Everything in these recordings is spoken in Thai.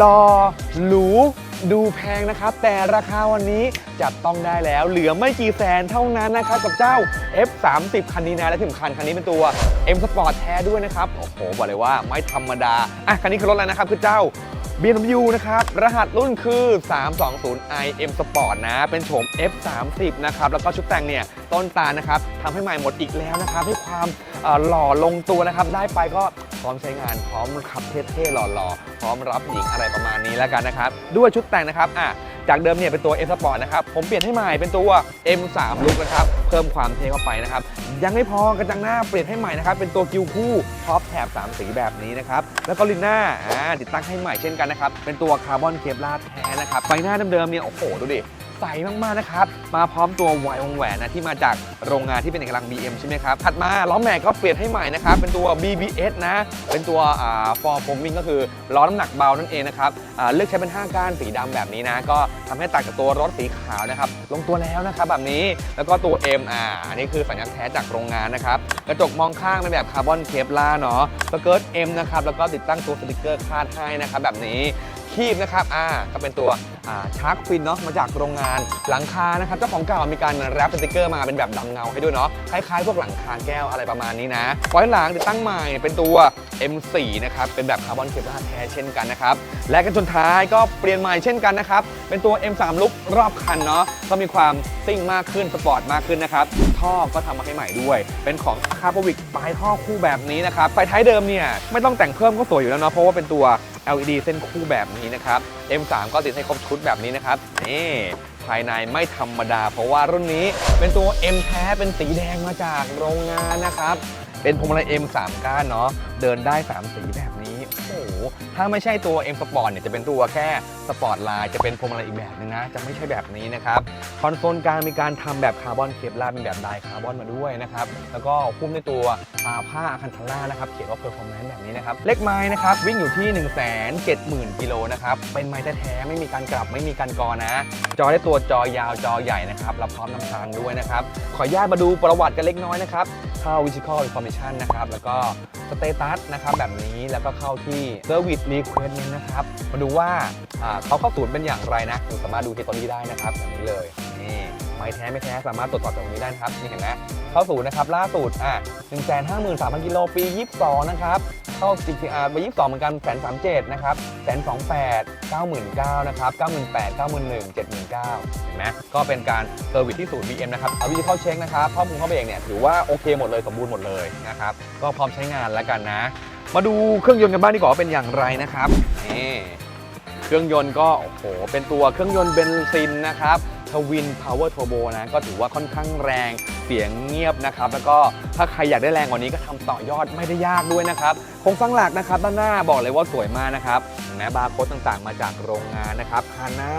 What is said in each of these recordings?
รอหรูดูแพงนะครับ แต่ราคาวันนี้จับต้องได้แล้ว เหลือไม่กี่แสนเท่านั้นนะครับกับเจ้า F30 คันนี้นะและที่สำคัญคันนี้เป็นตัว M Sport แท้ด้วยนะครับ โอ้โห บอกเลยว่าไม่ธรรมดา อะ คันนี้คือรถอะไรนะครับ คือเจ้า BMW นะครับ รหัสรุ่นคือ 320i M Sport นะ เป็นโฉม F30 นะครับ แล้วก็ชุดแต่งเนี่ย ต้นตาลนะครับทำให้ใหม่หมดอีกแล้วนะครับให้ความหล่อลงตัวนะครับ ได้ไปก็พร้อมใช้งาน พร้อมขับเท่ๆหล่อๆ พร้อมรับหญิงอะไรประมาณนี้แล้วกันนะครับ ด้วยชุดแต่งนะครับอะ จากเดิมเนี่ยเป็นตัว M Sport นะครับ ผมเปลี่ยนให้ใหม่เป็นตัว M3 ลุกนะครับ เพิ่มความเท่เข้าไปนะครับ ยังไม่พอกระจังหน้าเปลี่ยนให้ใหม่นะครับ เป็นตัวกิวคู่ท็อปแถบ3 สีแบบนี้นะครับ แล้วก็ลินหน้าอ่าติดตั้งให้ใหม่เช่นกันนะครับ เป็นตัวคาร์บอนเคปลาแท้นะครับ ไฟหน้าเดิมๆเนี่ยโอ้โหดูดิ ใสมากๆนะครับ มาพร้อมตัววายวงแหวนนะที่มาจากโรงงานที่เป็นเอกลักษณ์ BM ใช่ไหมครับ ถัดมาล้อแม็กก็เปลี่ยนให้ใหม่นะครับ เป็นตัว BBS นะ เป็นตัวอ่า for foaming ก็คือล้อน้ำหนักเบานั่นเองนะครับอ่าเลือกใช้เป็น 5 ก้านสีดำแบบนี้นะ ก็ทำให้ต่างจากตัวรถสีขาวนะครับ ลงตัวแล้วนะครับแบบนี้ แล้วก็ตัว M อ่าอันนี้คือสัญลักษณ์แท้จากโรงงานนะครับ กระจกมองข้างเป็นแบบคาร์บอนเคปลาเนาะสเกิร์ต M นะครับ แล้วก็ติดตั้งตัวสติกเกอร์คาดให้นะครับแบบนี้ คีบนะครับอ่าก็เป็นตัวชาร์กฟินเนาะมาจากโรงงานหลังคานะครับเจ้าของเก่ามีการแรปสติกเกอร์มาเป็นแบบดำเงาให้ด้วยเนาะคล้ายๆพวกหลังคาแก้วอะไรประมาณนี้นะไฟหลังติดตั้งใหม่เป็นตัว M4 นะครับเป็นแบบคาร์บอนเคปลาร์แท้เช่นกันนะครับและกันจนท้ายก็เปลี่ยนใหม่เช่นกันนะครับเป็นตัว M3 ลุกรอบคันเนาะก็มีความซิ่งมากขึ้นสปอร์ตมากขึ้นนะครับท่อก็ทำมาให้ใหม่ด้วย เป็นของคาร์บวิกปลายท่อคู่แบบนี้นะครับไฟท้ายเดิมเนี่ยไม่ต้องแต่งเพิ่มก็สวยอยู่แล้วเนาะเพราะว่าเป็นตัว LED เส้นคู่แบบนี้นะครับ M3 ก็ติดให้ครบชุดแบบนี้นะครับนี่ภายในไม่ธรรมดา เพราะว่ารุ่นนี้เป็นตัว M แท้เป็นสีแดงมาจากโรงงานนะครับ เป็นพวงมาลัย M3 ก้านเนาะเดินได้ 3 สีแบบนี้ โอ้โหถ้าไม่ใช่ตัว M Sport เนี่ยจะเป็นตัวแค่สปอร์ตไลน์จะเป็นพวงมาลัยอีกแบบนึงนะ จะไม่ใช่แบบนี้นะครับคอนโซลกลางมีการทำแบบคาร์บอนเคปลาร์เป็นแบบไดคาร์บอนมาด้วยนะครับแล้วก็หุ้มด้วยตัวผ้าอะคันทาร่านะครับเขียนว่าเพอร์ฟอร์แมนซ์แบบนี้นะครับเลขไม้นะครับวิ่งอยู่ที่ 1 7 0 0 0 0กิโลนะครับเป็นไม้แท้ๆไม่มีการกลับไม่มีการกอนะ จอได้ตัวจอยาวจอใหญ่นะครับรับพร้อมนำทางด้วยนะครับขออนุญาตมาดูประวัติกันเล็กน้อยนะครับเข้า Physical Information นะครับแล้วก็สเตตัสนะครับแบบนี้แล้วก็เข้าที่ Service Request นะครับ มาดูว่าเขาเข้าศูนย์เป็นอย่างไรนะคุณสามารถดูที่ตรงนี้ได้นะครับอย่างนี้เลยนี่ไม่แท้ไม่แท้สามารถตรวจสอบจากตรงนี้ได้นะครับนี่เห็นไหมเข้าศูนย์นะครับล่าสุดอะ1 5 3 0 0 0กิโลปี22นะครับเข้า CPR ไป22 เหมือนกันแสนสามเจ็ดนะครับแสนสองแปดเก้าหมื่นเก้านะครับเก้าหมื่นแปดเก้าหมื่นหนึ่งเจ็ดหมื่นเก้าเห็นไหมก็เป็นการเซอร์วิสที่ศูนย์ BM นะครับเอาวิธีเข้าเช็คนะครับข้อมูลเข้าไปเองเนี่ยถือว่าโอเคหมดเลยสมบูรณ์หมดเลยนะครับก็พร้อมใช้งานแล้วกันนะ มาดูเครื่องยนต์กันบ้างดีกว่าว่าเป็นอย่างไรนะครับนี่เครื่องยนต์ก็โอ้โหเป็นตัวเครื่องยนต์เบนซินนะครับทวินพาวเวอร์ r ทโบนะก็ถือว่าค่อนข้างแรงเสียงเงียบนะครับ แล้วก็ถ้าใครอยากได้แรงกว่านี้ก็ทำต่อยอดไม่ได้ยากด้วยนะครับ ครงสร้างหลักนะครับด้านหน้าบอกเลยว่าสวยมากนะครับเห็นไหมบาร์โค้ดต่างๆ มาจากโรงงานนะครับคานหน้า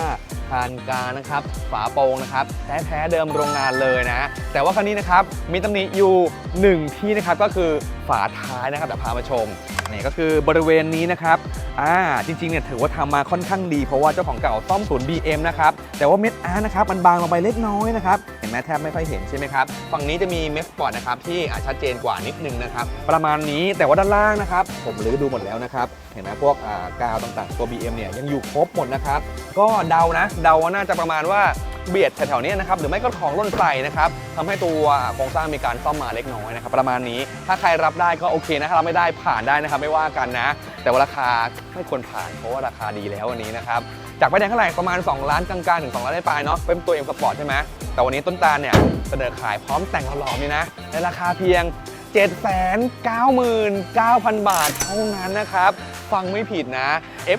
คานกานะครับ ฝาโปร่งนะครับแท้ๆเดิมโรงงานเลยนะ แต่ว่าคันนี้นะครับมีตำหนิอยู่หนึ่งที่นะครับก็คือฝาท้ายนะครับเดี๋ยวพามาชม นี่ก็คือบริเวณนี้นะครับอ่าจริงๆเนี่ยถือว่าทำมาค่อนข้างดีเพราะว่าเจ้าของเก่าซ่อมศูนย์ BM นะครับแต่ว่าเม็ดอาร์นะครับมันบางลงไปเล็กน้อยนะครับเห็นไหมแทบไม่ค่อยเห็นใช่ไหมครับฝั่งนี้จะมีเม็ดสปอร์ตนะครับที่อาจชัดเจนกว่านิดนึงนะครับประมาณนี้แต่ว่าด้านล่างนะครับผมรื้อดูหมดแล้วนะครับเห็นไหมพวกกาวต่างๆตัว BM เนี่ยยังอยู่ครบหมดนะครับก็เดานะเดาว่าน่าจะประมาณว่า เบียดแถวๆนี้นะครับหรือไม่ก็ของร่นใส่นะครับทำให้ตัวโครงสร้างมีการซ่อมมาเล็กน้อยนะครับประมาณนี้ถ้าใครรับได้ก็โอเคนะถ้ารับไม่ได้ผ่านได้นะครับไม่ว่ากันนะ แต่ว่าราคาไม่ควรผ่านเพราะว่าราคาดีแล้ววันนี้นะครับจากไปแดงเท่าไหร่ประมาณ 2 ล้านกลางๆถึง2ล้านได้ปลายเนาะเป็นตัวเอ็มสปอร์ตใช่ไหมแต่วันนี้ต้นตาลเนี่ยเสนอขายพร้อมแต่งหล่อๆนี่นะในราคาเพียง 799,000 บาทเท่านั้นนะครับ ฟังไม่ผิดนะ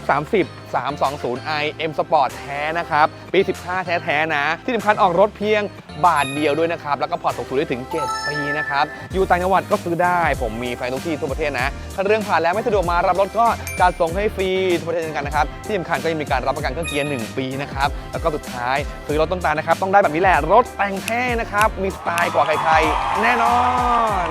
F30 320i M Sport แท้นะครับ ปี 15 แท้ๆนะ ที่สำคัญออกรถเพียงบาทเดียวด้วยนะครับ แล้วก็ผ่อนตกศูนย์ได้ถึง 7 ปีนะครับ อยู่ต่างจังหวัดก็ซื้อได้ ผมมีไฟทุกที่ทั่วประเทศนะ ถ้าเรื่องผ่านแล้วไม่สะดวกมารับรถก็จะส่งให้ฟรีทั่วประเทศเช่นกันนะครับ ที่สำคัญก็ยังมีการรับประกันเครื่องเกียร์ 1 ปีนะครับ แล้วก็สุดท้ายซื้อรถต้นตาลนะครับ ต้องได้แบบนี้แหละ รถแต่งเท่นะครับ มีสไตล์กว่าใครๆ แน่นอน